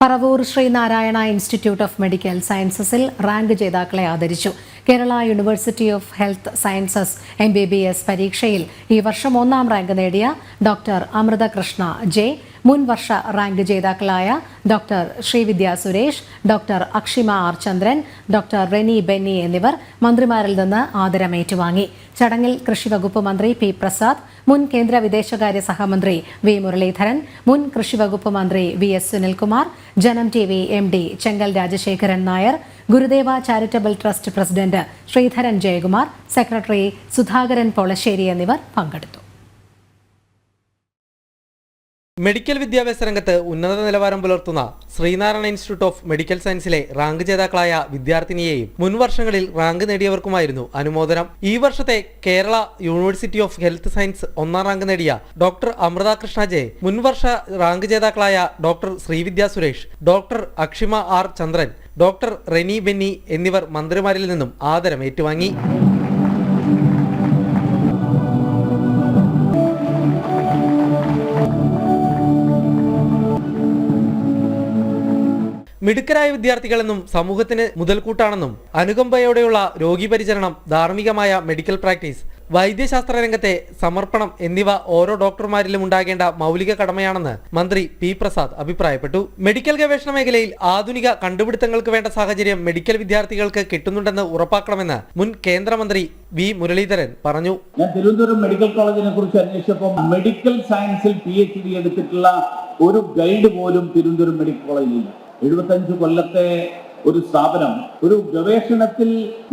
Paravur Sreenarayana institute of medical സയൻസസിൽ rank ജേതാക്കളെ ആദരിച്ചു. Kerala university of health sciences M B B S പരീക്ഷയിൽ ഈ വർഷം ഒന്നാം റാങ്ക് നേടിയ ഡോക്ടർ അമൃതകൃഷ്ണ ജെ മുൻ വർഷ റാങ്ക് ജേതാക്കളായ doctor Srividya Suresh doctor Akshima R Chandran doctor Reni Benny എന്നിവർ മന്ത്രിമാരിൽ നിന്ന് ആദരം ഏറ്റുവാങ്ങി ചടങ്ങിൽ കൃഷിവകുപ്പ് മന്ത്രി പി പ്രസാദ് മുൻ കേന്ദ്ര വിദേശകാര്യ സഹമന്ത്രി വി മുരളീധരൻ മുൻ കൃഷിവകുപ്പ് മന്ത്രി V S Sunilkumar Janam T V M D Chengal Rajasekharan Nair Gurudeva charitable trust president Sreedharan Jayakumar secretary Sudhakaran Polassery എന്നിവർ പങ്കെടുത്തു. മെഡിക്കൽ വിദ്യാഭ്യാസ രംഗത്ത് ഉന്നത നിലവാരം പുലർത്തുന്ന ശ്രീനാരായണ ഇൻസ്റ്റിറ്റ്യൂട്ട് ഓഫ് മെഡിക്കൽ സയൻസിലെ റാങ്ക് ജേതാക്കളായ വിദ്യാർത്ഥിനിയെയും മുൻ വർഷങ്ങളിൽ റാങ്ക് നേടിയവർക്കുമായിരുന്നു അനുമോദനം. ഈ വർഷത്തെ Kerala university of health science ഒന്നാം റാങ്ക് നേടിയ ഡോക്ടർ അമൃത കൃഷ്ണ ജെ മുൻവർഷ റാങ്ക് ജേതാക്കളായ doctor Srividya Suresh doctor Akshima R Chandran doctor Reni Benny എന്നിവർ മന്ത്രിമാരിൽ നിന്നും ആദരം ഏറ്റുവാങ്ങി മിടുക്കരായ വിദ്യാർത്ഥികളെന്നും സമൂഹത്തിന് മുതൽക്കൂട്ടാണെന്നും അനുകമ്പയോടെയുള്ള രോഗി പരിചരണം ധാർമ്മികമായ മെഡിക്കൽ പ്രാക്ടീസ് വൈദ്യശാസ്ത്ര രംഗത്തെ സമർപ്പണം എന്നിവ ഓരോ ഡോക്ടർമാരിലും ഉണ്ടാകേണ്ട മൗലിക കടമയാണെന്ന് മന്ത്രി പി പ്രസാദ് അഭിപ്രായപ്പെട്ടു. മെഡിക്കൽ ഗവേഷണ മേഖലയിൽ ആധുനിക കണ്ടുപിടുത്തങ്ങൾക്ക് വേണ്ട സാഹചര്യം മെഡിക്കൽ വിദ്യാർത്ഥികൾക്ക് കിട്ടുന്നുണ്ടെന്ന് ഉറപ്പാക്കണമെന്ന് മുൻ കേന്ദ്രമന്ത്രി വി മുരളീധരൻ പറഞ്ഞു. ഞാൻ തിരുവനന്തപുരം മെഡിക്കൽ കോളേജിനെ കുറിച്ച് അന്വേഷിച്ചപ്പോൾ മെഡിക്കൽ സയൻസിൽ പി എച്ച് ഡി എടുത്തിട്ടുള്ള ഒരു ഗൈഡ് പോലും തിരുവനന്തപുരം മെഡിക്കൽ കോളേജിലില്ല എഴുപത്തഞ്ച് കൊല്ലത്തെ ഒരു സ്ഥാപനം ഒരു ഗവേഷണത്തിൽ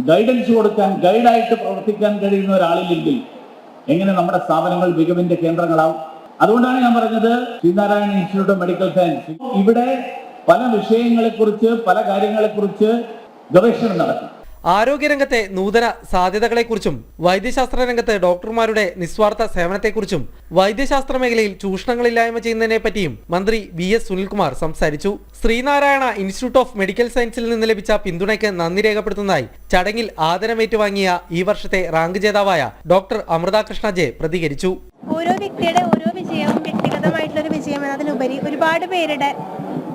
ഗൈഡൻസ് കൊടുക്കാൻ ഗൈഡായിട്ട് പ്രവർത്തിക്കാൻ കഴിയുന്ന ഒരാളില്ലെങ്കിൽ എങ്ങനെ നമ്മുടെ സ്ഥാപനങ്ങൾ മികവിന്റെ കേന്ദ്രങ്ങളാവും? അതുകൊണ്ടാണ് ഞാൻ പറഞ്ഞത് Sreenarayana institute of medical science. ഇവിടെ പല വിഷയങ്ങളെക്കുറിച്ച് പല കാര്യങ്ങളെക്കുറിച്ച് ഗവേഷണം നടക്കും ആരോഗ്യരംഗത്തെ നൂതന സാധ്യതകളെക്കുറിച്ചും വൈദ്യശാസ്ത്ര രംഗത്ത് ഡോക്ടർമാരുടെ നിസ്വാർത്ഥ സേവനത്തെക്കുറിച്ചും വൈദ്യശാസ്ത്ര മേഖലയിൽ ചൂഷണങ്ങളില്ലായ്മ ചെയ്യുന്നതിനെപ്പറ്റിയും മന്ത്രി വി എസ് സുനിൽകുമാർ സംസാരിച്ചു. ശ്രീനാരായണ ഇൻസ്റ്റിറ്റ്യൂട്ട് ഓഫ് മെഡിക്കൽ സയൻസിൽ നിന്ന് ലഭിച്ച പിന്തുണയ്ക്ക് നന്ദി രേഖപ്പെടുത്തുന്നതായി ചടങ്ങിൽ ആദരമേറ്റുവാങ്ങിയ ഈ വർഷത്തെ റാങ്ക് ജേതാവായ ഡോക്ടർ അമൃത കൃഷ്ണ ജെ പ്രതികരിച്ചു. ഓരോ വ്യക്തിയുടെ ഓരോ വിജയവും വ്യക്തിഗതമായിട്ടുള്ള ഒരു വിജയം എന്നതിലുപരി ഒരുപാട് പേരുടെ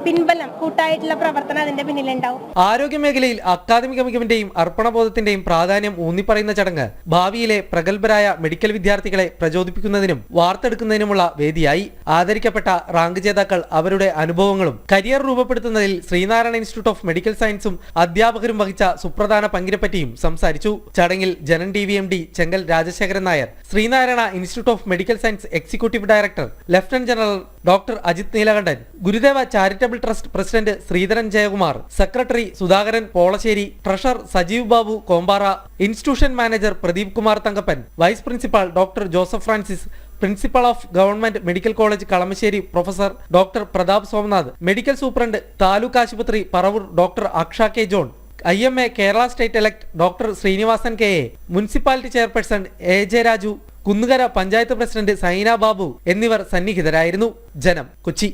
പിൻബലം കൂട്ടായിട്ടുള്ള പ്രവർത്തനം അതിന്റെ പിന്നിലുണ്ടാവും. ആരോഗ്യ മേഖലയിൽ അക്കാദമിക മികവിന്റെയും അർപ്പണബോധത്തിന്റെയും പ്രാധാന്യം ഊന്നിപ്പറയുന്ന ചടങ്ങ് ഭാവിയിലെ പ്രഗത്ഭരായ മെഡിക്കൽ വിദ്യാർത്ഥികളെ പ്രചോദിപ്പിക്കുന്നതിനും വാർത്തെടുക്കുന്നതിനുമുള്ള വേദിയായി. ആദരിക്കപ്പെട്ട റാങ്ക് ജേതാക്കൾ അവരുടെ അനുഭവങ്ങളും കരിയർ രൂപപ്പെടുത്തുന്നതിൽ ശ്രീനാരായണ ഇൻസ്റ്റിറ്റ്യൂട്ട് ഓഫ് മെഡിക്കൽ സയൻസും അധ്യാപകരും വഹിച്ച സുപ്രധാന പങ്കിനെപ്പറ്റിയും സംസാരിച്ചു. ചടങ്ങിൽ Janam T V M D Chengal Rajasekharan Nair Sreenarayana institute of medical science executive director lieutenant general doctor Ajith Neelakantan Gurudeva charitable trust president Sreedharan Jayakumar secretary Sudhakaran Polassery treasurer Sajeev Babu Kompara institution manager Pradeep Kumar Thankappan vice principal doctor Joseph Francis principal of government medical college Kalamassery professor doctor Prathap Somanath medical superintendent taluk ആശുപത്രി Paravur doctor Aksha K John I M A Kerala state elect doctor Srinivasan K A municipality chairperson A J Raju Kunnukara panchayat president Saina Babu എന്നിവർ സന്നിഹിതരായിരുന്നു. ജനം കൊച്ചി.